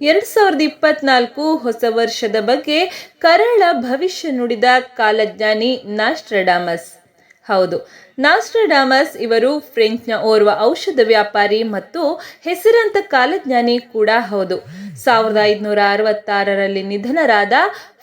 ಎರಡ್ ಸಾವಿರದ ಇಪ್ಪತ್ನಾಲ್ಕು ಹೊಸ ವರ್ಷದ ಬಗ್ಗೆ ಕರಾಳ ಭವಿಷ್ಯ ನುಡಿದ ಕಾಲಜ್ಞಾನಿ ನಾಸ್ಟ್ರಡಾಮಸ್. ಹೌದು, ನಾಸ್ಟ್ರಡಾಮಸ್ ಇವರು ಫ್ರೆಂಚ್ನ ಓರ್ವ ಔಷಧ ವ್ಯಾಪಾರಿ ಮತ್ತು ಹೆಸರಂತ ಕಾಲಜ್ಞಾನಿ ಕೂಡ ಹೌದು. ಸಾವಿರದ ಐದುನೂರ ಅರವತ್ತಾರರಲ್ಲಿ ನಿಧನರಾದ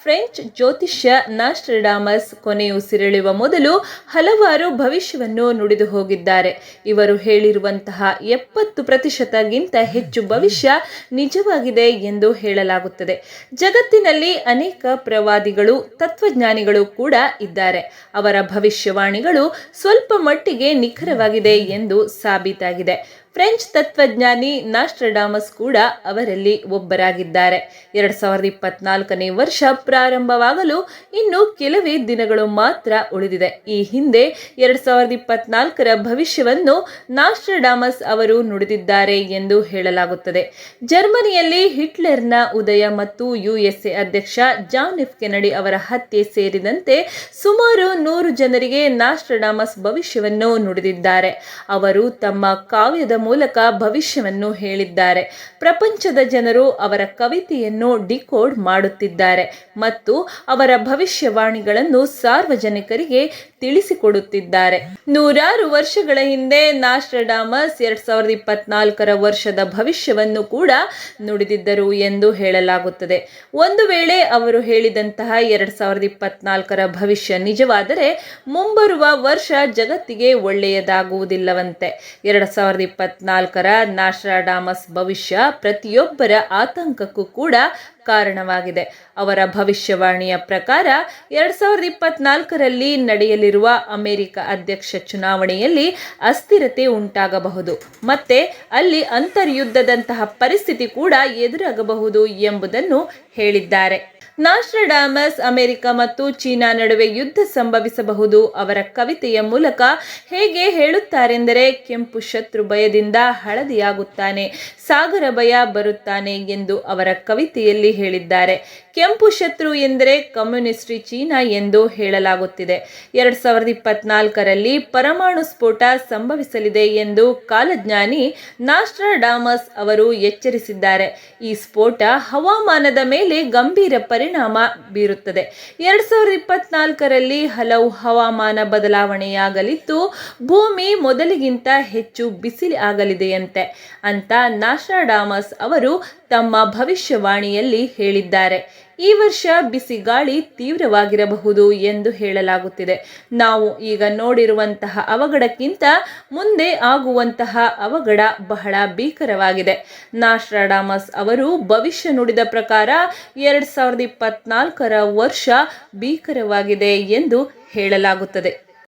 ಫ್ರೆಂಚ್ ಜ್ಯೋತಿಷ್ಯ ನಾಸ್ಟ್ರಡಾಮಸ್ ಕೊನೆಯುಸಿರೆಳೆಯುವ ಮೊದಲು ಹಲವಾರು ಭವಿಷ್ಯವನ್ನು ನುಡಿದು ಹೋಗಿದ್ದಾರೆ. ಇವರು ಹೇಳಿರುವಂತಹ ಎಪ್ಪತ್ತು ಪ್ರತಿಶತಗಿಂತ ಹೆಚ್ಚು ಭವಿಷ್ಯ ನಿಜವಾಗಿದೆ ಎಂದು ಹೇಳಲಾಗುತ್ತದೆ. ಜಗತ್ತಿನಲ್ಲಿ ಅನೇಕ ಪ್ರವಾದಿಗಳು, ತತ್ವಜ್ಞಾನಿಗಳು ಕೂಡ ಇದ್ದಾರೆ. ಅವರ ಭವಿಷ್ಯವಾಣಿಗಳು ಸ್ವಲ್ಪ ಮಟ್ಟಿಗೆ ನಿಖರವಾಗಿದೆ ಎಂದು ಸಾಬೀತಾಗಿದೆ. ಫ್ರೆಂಚ್ ತತ್ವಜ್ಞಾನಿ ನಾಸ್ಟ್ರಡಾಮಸ್ ಕೂಡ ಅವರಲ್ಲಿ ಒಬ್ಬರಾಗಿದ್ದಾರೆ. ಎರಡು ಸಾವಿರದ ಇಪ್ಪತ್ನಾಲ್ಕನೇ ವರ್ಷ ಪ್ರಾರಂಭವಾಗಲು ಇನ್ನು ಕೆಲವೇ ದಿನಗಳು ಮಾತ್ರ ಉಳಿದಿದೆ. ಈ ಹಿಂದೆ ಎರಡ್ ಸಾವಿರದ ಇಪ್ಪತ್ನಾಲ್ಕರ ಭವಿಷ್ಯವನ್ನು ನಾಸ್ಟ್ರಡಾಮಸ್ ಅವರು ನುಡಿದಿದ್ದಾರೆ ಎಂದು ಹೇಳಲಾಗುತ್ತದೆ. ಜರ್ಮನಿಯಲ್ಲಿ ಹಿಟ್ಲರ್ನ ಉದಯ ಮತ್ತು ಯುಎಸ್ಎ ಅಧ್ಯಕ್ಷ ಜಾನ್ ಎಫ್ ಕೆನಡಿ ಅವರ ಹತ್ಯೆ ಸೇರಿದಂತೆ ಸುಮಾರು ನೂರು ಜನರಿಗೆ ನಾಸ್ಟ್ರಡಾಮಸ್ ಭವಿಷ್ಯವನ್ನು ನುಡಿದಿದ್ದಾರೆ. ಅವರು ತಮ್ಮ ಕಾವ್ಯದ ಮೂಲಕ ಭವಿಷ್ಯವನ್ನು ಹೇಳಿದ್ದಾರೆ. ಪ್ರಪಂಚದ ಜನರು ಅವರ ಕವಿತೆಯನ್ನು ಡಿಕೋಡ್ ಮಾಡುತ್ತಿದ್ದಾರೆ. ಮತ್ತು ಅವರ ಭವಿಷ್ಯವಾಣಿಗಳನ್ನು ಸಾರ್ವಜನಿಕರಿಗೆ ತಿಳಿಸಿಕೊಡುತ್ತಿದ್ದಾರೆ. ನೂರಾರು ವರ್ಷಗಳ ಹಿಂದೆ ನಾಸ್ಟ್ರಡಾಮಸ್ ಎರಡ್ ಸಾವಿರದ ಇಪ್ಪತ್ನಾಲ್ಕರ ವರ್ಷದ ಭವಿಷ್ಯವನ್ನು ಕೂಡ ನುಡಿದಿದ್ದರು ಎಂದು ಹೇಳಲಾಗುತ್ತದೆ. ಒಂದು ವೇಳೆ ಅವರು ಹೇಳಿದಂತಹ ಎರಡ್ ಸಾವಿರದ ಇಪ್ಪತ್ನಾಲ್ಕರ ಭವಿಷ್ಯ ನಿಜವಾದರೆ ಮುಂಬರುವ ವರ್ಷ ಜಗತ್ತಿಗೆ ಒಳ್ಳೆಯದಾಗುವುದಿಲ್ಲವಂತೆ. ಎರಡ್ ಸಾವಿರದ ಇಪ್ಪತ್ನಾಲ್ಕರ ನಾಸ್ಟ್ರಾಡಾಮಸ್ ಭವಿಷ್ಯ ಪ್ರತಿಯೊಬ್ಬರ ಆತಂಕಕ್ಕೂ ಕೂಡ ಕಾರಣವಾಗಿದೆ. ಅವರ ಭವಿಷ್ಯವಾಣಿಯ ಪ್ರಕಾರ ಎರಡ್ ಸಾವಿರದ ಇಪ್ಪತ್ನಾಲ್ಕರಲ್ಲಿ ನಡೆಯಲಿರುವ ಅಮೆರಿಕ ಅಧ್ಯಕ್ಷ ಚುನಾವಣೆಯಲ್ಲಿ ಅಸ್ಥಿರತೆ ಉಂಟಾಗಬಹುದು. ಮತ್ತೆ ಅಲ್ಲಿ ಅಂತರ್ಯುದ್ಧದಂತಹ ಪರಿಸ್ಥಿತಿ ಕೂಡ ಎದುರಾಗಬಹುದು ಎಂಬುದನ್ನು ಹೇಳಿದ್ದಾರೆ. ನಾಸ್ಟ್ರಡಾಮಸ್ ಅಮೆರಿಕ ಮತ್ತು ಚೀನಾ ನಡುವೆ ಯುದ್ಧ ಸಂಭವಿಸಬಹುದು. ಅವರ ಕವಿತೆಯ ಮೂಲಕ ಹೇಗೆ ಹೇಳುತ್ತಾರೆಂದರೆ ಕೆಂಪು ಶತ್ರು ಭಯದಿಂದ ಹಳದಿಯಾಗುತ್ತಾನೆ, ಸಾಗರ ಭಯ ಬರುತ್ತಾನೆ ಎಂದು ಅವರ ಕವಿತೆಯಲ್ಲಿ ಹೇಳಿದ್ದಾರೆ. ಕೆಂಪು ಶತ್ರು ಎಂದರೆ ಕಮ್ಯುನಿಸ್ಟ್ ಚೀನಾ ಎಂದು ಹೇಳಲಾಗುತ್ತಿದೆ. ಎರಡ್ ಸಾವಿರದ ಇಪ್ಪತ್ನಾಲ್ಕರಲ್ಲಿ ಪರಮಾಣು ಸ್ಫೋಟ ಸಂಭವಿಸಲಿದೆ ಎಂದು ಕಾಲಜ್ಞಾನಿ ನಾಸ್ಟ್ರಾಡಾಮಸ್ ಅವರು ಎಚ್ಚರಿಸಿದ್ದಾರೆ. ಈ ಸ್ಫೋಟ ಹವಾಮಾನದ ಮೇಲೆ ಗಂಭೀರ ಪರಿಣಾಮ ಬೀರುತ್ತದೆ. ಎರಡ್ ಸಾವಿರದ ಇಪ್ಪತ್ನಾಲ್ಕರಲ್ಲಿ ಹಲವು ಹವಾಮಾನ ಬದಲಾವಣೆಯಾಗಲಿದ್ದು, ಭೂಮಿ ಮೊದಲಿಗಿಂತ ಹೆಚ್ಚು ಬಿಸಿಲಿ ಆಗಲಿದೆಯಂತೆ ಅಂತ ನಾಸ್ಟ್ರಾಡಾಮಸ್ ಅವರು ತಮ್ಮ ಭವಿಷ್ಯವಾಣಿಯಲ್ಲಿ ಹೇಳಿದ್ದಾರೆ. ಈ ವರ್ಷ ಬಿಸಿ ಗಾಳಿ ತೀವ್ರವಾಗಿರಬಹುದು ಎಂದು ಹೇಳಲಾಗುತ್ತಿದೆ. ನಾವು ಈಗ ನೋಡಿರುವಂತಹ ಅವಘಡಕ್ಕಿಂತ ಮುಂದೆ ಆಗುವಂತಹ ಅವಘಡ ಬಹಳ ಭೀಕರವಾಗಿದೆ. ನಾಸ್ಟ್ರಾಡಾಮಸ್ ಅವರು ಭವಿಷ್ಯ ನುಡಿದ ಪ್ರಕಾರ ಎರಡ್ ಸಾವಿರದ ಇಪ್ಪತ್ನಾಲ್ಕರ ವರ್ಷ ಭೀಕರವಾಗಿದೆ ಎಂದು ಹೇಳಲಾಗುತ್ತದೆ.